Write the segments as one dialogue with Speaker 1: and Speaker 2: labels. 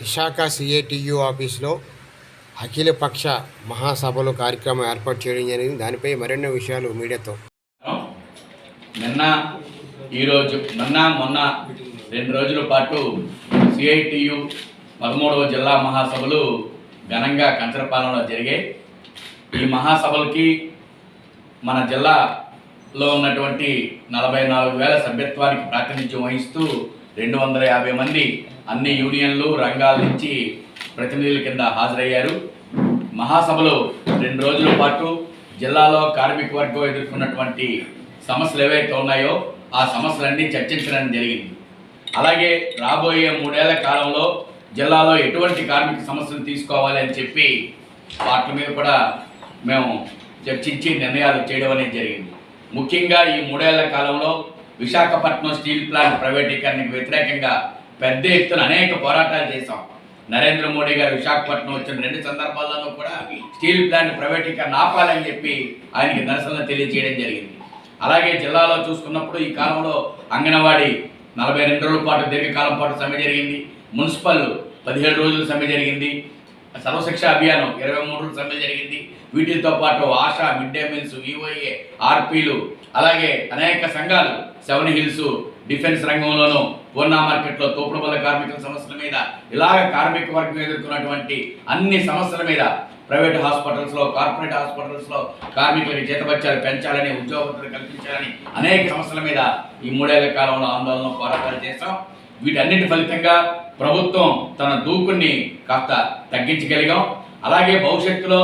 Speaker 1: విశాఖ సిఏటియు ఆఫీస్లో అఖిలపక్ష మహాసభలు కార్యక్రమం ఏర్పాటు చేయడం జరిగింది. దానిపై మరెన్నో విషయాలు మీడియాతో.
Speaker 2: నిన్న ఈరోజు నిన్న మొన్న రెండు రోజుల పాటు సిఐటియు పదమూడవ జిల్లా మహాసభలు ఘనంగా కంచరపాలెంలో జరిగాయి. ఈ మహాసభలకి మన జిల్లా లో ఉన్నటువంటి నలభై నాలుగు వేల సభ్యత్వానికి ప్రాతినిధ్యం వహిస్తూ రెండు వందల యాభై మంది అన్ని యూనియన్లు రంగాల నుంచి ప్రతినిధుల కింద హాజరయ్యారు. మహాసభలో రెండు రోజుల పాటు జిల్లాలో కార్మిక వర్గం ఎదుర్కొన్నటువంటి సమస్యలు ఏవైతే ఉన్నాయో ఆ సమస్యలన్నీ చర్చించడం జరిగింది. అలాగే రాబోయే మూడేళ్ళ కాలంలో జిల్లాలో ఎటువంటి కార్మిక సమస్యలు తీసుకోవాలి అని చెప్పి వాటి మీద కూడా మేము చర్చించి నిర్ణయాలు చేయడం అనేది జరిగింది. ముఖ్యంగా ఈ మూడేళ్ళ కాలంలో విశాఖపట్నం స్టీల్ ప్లాంట్ ప్రైవేటీకరణకు వ్యతిరేకంగా పెద్ద ఎత్తున అనేక పోరాటాలు చేశాం. నరేంద్ర మోడీ గారు విశాఖపట్నం వచ్చిన రెండు సందర్భాల్లోనూ కూడా స్టీల్ ప్లాంట్ ప్రైవేటీకరణ ఆపాలని చెప్పి ఆయనకి నిరసన తెలియజేయడం జరిగింది. అలాగే జిల్లాలో చూసుకున్నప్పుడు ఈ కాలంలో అంగన్వాడీ నలభై రెండు రోజుల పాటు దీర్ఘకాలం పాటు సమ్మె జరిగింది. మున్సిపల్ పదిహేడు రోజులు సమ్మె జరిగింది. సర్వశిక్ష అభియానం ఇరవై మూడు సమ్మె జరిగింది. వీటితో పాటు Asha mid day meals VOA ఆర్పీలు అలాగే అనేక సంఘాలు సెవెన్ హిల్స్ డిఫెన్స్ రంగంలోనూ పూర్ణా మార్కెట్లో తోపుడు బల కార్మికుల సమస్యల మీద ఇలాగ కార్మిక వర్గం ఎదుర్కొన్నటువంటి అన్ని సమస్యల మీద ప్రైవేట్ హాస్పిటల్స్లో కార్పొరేట్ హాస్పిటల్స్లో కార్మికులకి జీతభత్యాలు పెంచాలని ఉద్యోగస్తులు కల్పించాలని అనేక సమస్యల మీద ఈ మూడేళ్ళ కాలంలో ఆందోళన పోరాటాలు చేశాం. వీటన్నిటి ఫలితంగా ప్రభుత్వం తన దూకుని కాస్త తగ్గించగలిగాం. అలాగే భవిష్యత్తులో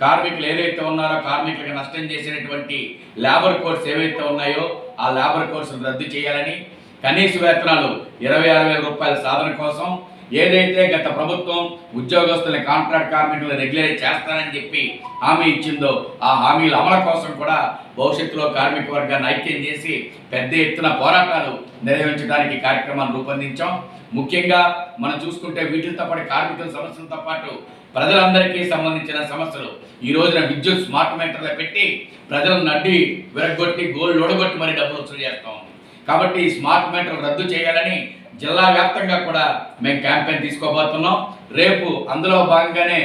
Speaker 2: కార్మికులు ఏదైతే ఉన్నారో కార్మికులకు నష్టం చేసినటువంటి లేబర్ కోడ్స్ ఏవైతే ఉన్నాయో ఆ లేబర్ కోడ్స్ రద్దు చేయాలని కనీస వేతనాలు ఇరవై ఆరు వేల రూపాయల సాధన కోసం ఏదైతే గత ప్రభుత్వం ఉద్యోగస్తుల కాంట్రాక్ట్ కార్మికులను రెగ్యులర్ చేస్తానని చెప్పి హామీ ఇచ్చిందో ఆ హామీల అమలు కోసం కూడా భవిష్యత్తులో కార్మిక వర్గాన్ని ఐక్యం చేసి పెద్ద ఎత్తున పోరాటాలు నిర్వహించడానికి కార్యక్రమాన్ని రూపొందించాం. ముఖ్యంగా మనం చూసుకుంటే వీటితో పాటు కార్మికుల సమస్యలతో పాటు ప్రజలందరికీ సంబంధించిన సమస్యలు. ఈ రోజున విద్యుత్ స్మార్ట్ మీటర్లు పెట్టి ప్రజలను నడ్డి విరగొట్టి గోల్డ్ ఓడగొట్టి మరి డబ్బులు వసూలు చేస్తాం కాబట్టి ఈ స్మార్ట్ మీటర్లు రద్దు చేయాలని జిల్లా వ్యాప్తంగా కూడా మేము క్యాంపెయిన్ తీసుకోబోతున్నాం. రేపు అందులో భాగంగానే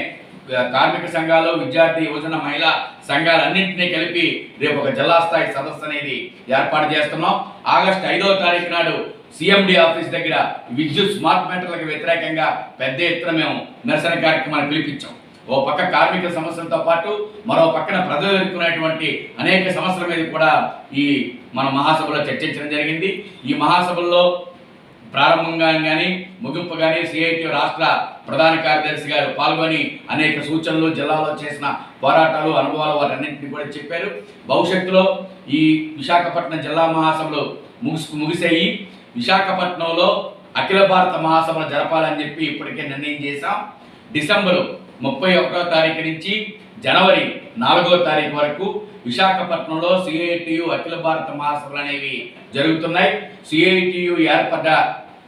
Speaker 2: కార్మిక సంఘాలు విద్యార్థి యువజన మహిళా సంఘాలన్నింటినీ కలిపి రేపు ఒక జిల్లా స్థాయి సదస్సు అనేది ఏర్పాటు చేస్తున్నాం. ఆగస్టు ఐదో తారీఖు నాడు సిఎండి ఆఫీస్ దగ్గర విద్యుత్ స్మార్ట్ మీటర్లకు వ్యతిరేకంగా పెద్ద ఎత్తున మేము నిరసన కార్యక్రమాన్ని పిలిపించాం. ఓ పక్క కార్మిక సమస్యలతో పాటు మరో పక్కన ప్రజలు ఎదుర్కొనేటువంటి అనేక సమస్యల మీద కూడా ఈ మన మహాసభలో చర్చించడం జరిగింది. ఈ మహాసభల్లో ప్రారంభంగా కానీ ముగింపు కానీ సిఐటి రాష్ట్ర ప్రధాన కార్యదర్శి గారు పాల్గొని అనేక సూచనలు జిల్లాలో చేసిన పోరాటాలు అనుభవాలు వారన్నింటినీ కూడా చెప్పారు. భవిష్యత్తులో ఈ విశాఖపట్నం జిల్లా మహాసభలు ముగిసి ముగిసాయి. విశాఖపట్నంలో అఖిల భారత మహాసభలు జరపాలని చెప్పి ఇప్పటికే నిర్ణయం చేశాం. డిసెంబరు ముప్పై ఒకటో తారీఖు నుంచి జనవరి నాలుగో తారీఖు వరకు విశాఖపట్నంలో సిఐటియు అఖిల భారత మహాసభలు అనేవి జరుగుతున్నాయి. సిఐటియు ఏర్పడ్డ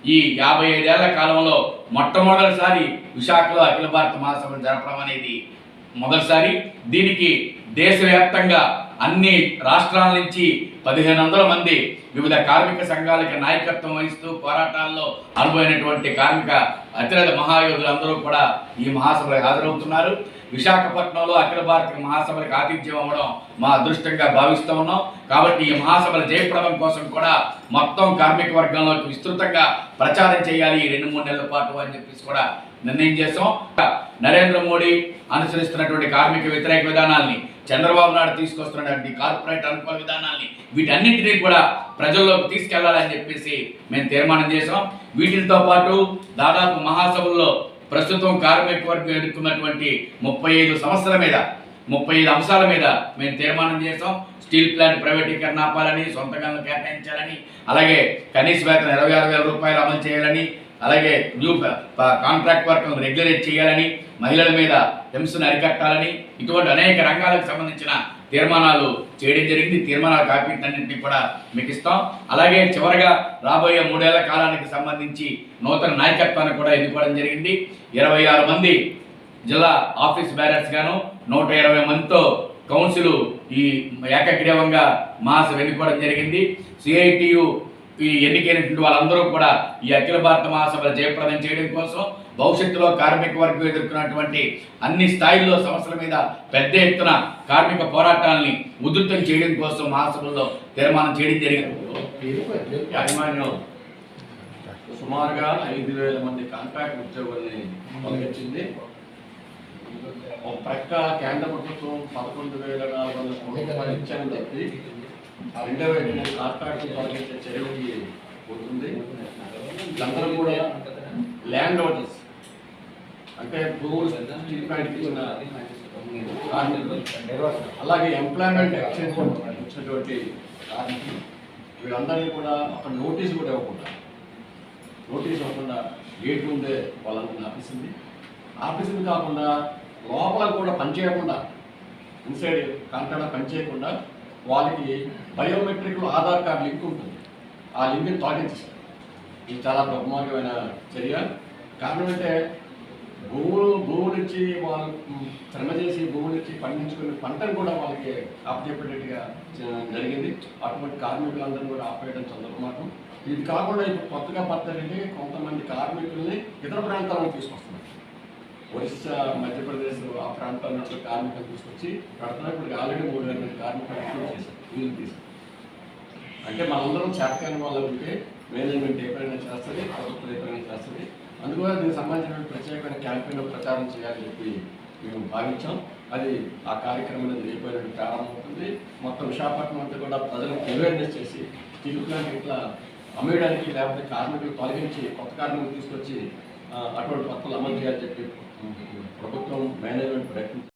Speaker 2: ఈ యాభై ఐదేళ్ళ కాలంలో మొట్టమొదటిసారి విశాఖలో అఖిల భారత మహాసభను జరపడం అనేది మొదటిసారి. దీనికి దేశవ్యాప్తంగా అన్ని రాష్ట్రాల నుంచి పదిహేను వందల మంది వివిధ కార్మిక సంఘాలకి నాయకత్వం వహిస్తూ పోరాటాల్లో అనుభవైనటువంటి కార్మిక అతిరథ మహాయోధులు అందరూ కూడా ఈ మహాసభలకు హాజరవుతున్నారు. విశాఖపట్నంలో అఖిల భారత మహాసభలకు ఆతిథ్యం అవ్వడం మా అదృష్టంగా భావిస్తూ ఉన్నాం. కాబట్టి ఈ మహాసభల జయప్రదం కోసం కూడా మొత్తం కార్మిక వర్గంలోకి విస్తృతంగా ప్రచారం చేయాలి. ఈ రెండు మూడు నెలల పాటు అని చెప్పేసి కూడా నిర్ణయం చేసాం నరేంద్ర మోడీ అనుసరిస్తున్నటువంటి కార్మిక వ్యతిరేక విధానాల్ని చంద్రబాబు నాయుడు తీసుకొస్తున్నటువంటి కార్పొరేట్ అనుకూల విధానాన్ని వీటన్నింటినీ కూడా ప్రజల్లోకి తీసుకెళ్ళాలని చెప్పేసి మేము తీర్మానం చేసాం వీటితో పాటు దాదాపు మహాసభల్లో ప్రస్తుతం కార్మిక వర్గం ఎదుర్కొన్నటువంటి ముప్పై ఐదు సమస్యల మీద ముప్పై ఐదు అంశాల మీద మేము తీర్మానం చేసాం స్టీల్ ప్లాంట్ ప్రైవేటీకరణ ఆపాలని సొంత కేటాయించాలని అలాగే కనీస వేతన ఇరవై ఆరు వేల రూపాయలు అమలు చేయాలని అలాగే న్యూ కాంట్రాక్ట్ వర్క్ రెగ్యులేట్ చేయాలని మహిళల మీద హింసను అరికట్టాలని ఇటువంటి అనేక రంగాలకు సంబంధించిన తీర్మానాలు చేయడం జరిగింది. తీర్మానాల కాపీలన్నింటినీ కూడా మీకు ఇస్తాం. అలాగే చివరగా రాబోయే మూడేళ్ళ కాలానికి సంబంధించి నూతన నాయకత్వాన్ని కూడా ఎన్నుకోవడం జరిగింది. ఇరవై ఆరు మంది జిల్లా ఆఫీస్ బ్యారర్స్ గాను నూట ఇరవై మందితో కౌన్సిల్ ఈ ఏకగ్రీవంగా మాస్ ఎన్నుకోవడం జరిగింది. సిఐటియు ఎన్నికైనటువంటి వాళ్ళందరూ కూడా ఈ అఖిల భారత మహాసభ జయప్రదం చేయడం కోసం భవిష్యత్తులో కార్మిక వర్గం ఎదుర్కొన్నటువంటి అన్ని స్థాయిల్లో సమస్యల మీద పెద్ద ఎత్తున కార్మిక పోరాటాలని ఉధృతం చేయడం కోసం మహాసభల్లో తీర్మానం చేయడం జరిగింది. యాజమాన్యం
Speaker 3: సుమారుగా ఐదు వేల మంది కాంట్రాక్ట్ ఉద్యోగుల్ని తొలగించింది ఒక ప్రక్క కేంద్ర ప్రభుత్వం పదకొండు వేల నాలుగు వందల కోట్ల రూపాయలు చెప్పి రెండో వైపు కాంట్రాక్ట్ ప్రాజెక్ట్ చర్యలకి పోతుంది. అందరూ కూడా ల్యాండ్ ఓనర్స్ అంటే భూములు స్టీల్ ప్లాంట్కి ఇచ్చిన అలాగే ఎంప్లాయ్మెంట్ ఎక్స్చేంజ్ వచ్చినటువంటి కార్మికులు. వీళ్ళందరినీ కూడా ఒక నోటీస్ కూడా ఇవ్వకుండా నోటీస్ ఇవ్వకుండా గేట్ ఉండే వాళ్ళందరినీ ఆపేసింది. ఆపేసింది కాకుండా లోపల కూడా పనిచేయకుండా ఇన్సైడ్ కాంట్రాక్ట్ పనిచేయకుండా వాళ్ళకి బయోమెట్రిక్ ఆధార్ కార్డ్ లింక్ ఉంటుంది. ఆ లింక్ని తొలగించేస్తారు ఇది చాలా దుర్మార్గమైన చర్య. కారణం అంటే భూములు భూమి నుంచి వాళ్ళు శ్రమ చేసి భూములు పండించుకునే పంటను కూడా వాళ్ళకి అప్పచెప్పేటట్టుగా జ- జరిగింది. అటువంటి కార్మికులందరూ కూడా ఆపేయడం చాలా ఇది కాకుండా ఇప్పుడు కొత్తగా పద్ధతి కొంతమంది కార్మికుల్ని ఇతర ప్రాంతాలకు తీసుకొస్తున్నారు. ఒరిస్సా మధ్యప్రదేశ్ ఆ ప్రాంతాల నుంచి కార్మికులు తీసుకొచ్చి పెడుతున్నారు ఇప్పుడు ఆల్రెడీ మూడు వేల మంది కార్మికులు వీళ్ళు తీసుకు. అంటే మనందరం చేతకాని వాళ్ళు ఉంటే మేనేజ్మెంట్ ఎప్పుడైనా చేస్తుంది ప్రభుత్వం ఎప్పుడైనా చేస్తుంది. అందువల్ల దీనికి సంబంధించిన ప్రత్యేకమైన క్యాంపెయిన్ ప్రచారం చేయాలని చెప్పి మేము భావించాం. అది ఆ కార్యక్రమం అనేది రేపు ప్రారంభమవుతుంది. మొత్తం విశాఖపట్నం అంతా కూడా ప్రజలకు అవేర్నెస్ చేసి స్టీల్ ఇట్లా అమ్మేయడానికి లేకపోతే కార్మికులు తొలగించి కొత్త కార్మికులు తీసుకొచ్చి అటువంటి పత్రాలు అమలు చేయాలని చెప్పి ప్రభుత్వం మేనేజ్మెంట్ ప్రయత్నం